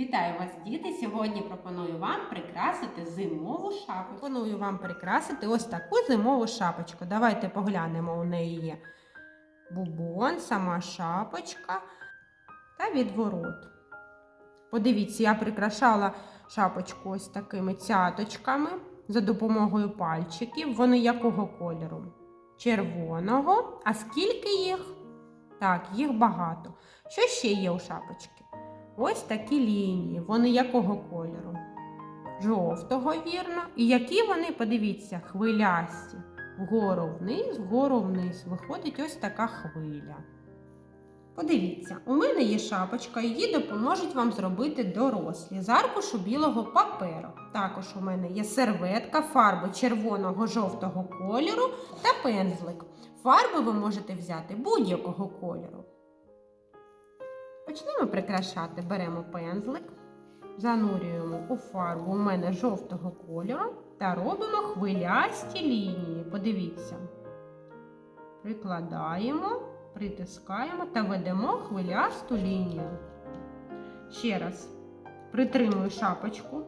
Вітаю вас, діти! Сьогодні пропоную вам прикрасити зимову шапочку. Пропоную вам прикрасити ось таку зимову шапочку. Давайте поглянемо, у неї є бубон, сама шапочка та відворот. Подивіться, я прикрашала шапочку ось такими цяточками за допомогою пальчиків. Вони якого кольору? Червоного. А скільки їх? Так, їх багато. Що ще є у шапочки? Ось такі лінії. Вони якого кольору? Жовтого, вірно. І які вони, подивіться, хвилясті. Вгору вниз, вгору вниз. Виходить ось така хвиля. Подивіться, у мене є шапочка, її допоможуть вам зробити дорослі з аркушу білого паперу. Також у мене є серветка, фарби червоного жовтого кольору та пензлик. Фарби ви можете взяти будь-якого кольору. Почнемо прикрашати. Беремо пензлик, занурюємо у фарбу у мене жовтого кольору та робимо хвилясті лінії. Подивіться. Прикладаємо, притискаємо та ведемо хвилясту лінію. Ще раз притримую шапочку.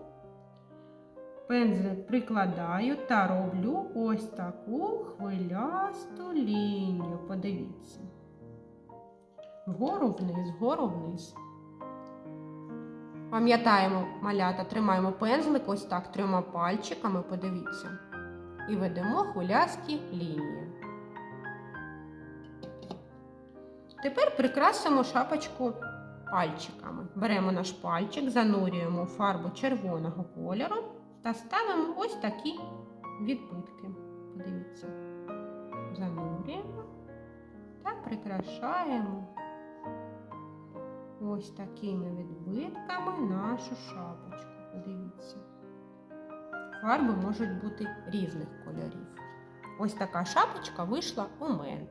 Пензлик прикладаю та роблю ось таку хвилясту лінію. Подивіться. Вгору вниз, вгору вниз. Пам'ятаємо, малята, тримаємо пензлик ось так трьома пальчиками, подивіться. І ведемо хвилясті лінії. Тепер прикрасимо шапочку пальчиками. Беремо наш пальчик, занурюємо фарбу червоного кольору та ставимо ось такі відбитки. Подивіться. Занурюємо та прикрашаємо ось такими відбитками нашу шапочку. Подивіться. Фарби можуть бути різних кольорів. Ось така шапочка вийшла у мене.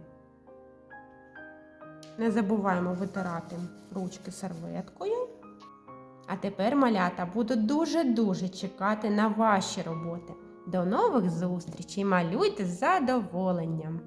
Не забуваємо витирати ручки серветкою. А тепер малята буду дуже-дуже чекати на ваші роботи. До нових зустрічей! Малюйте з задоволенням!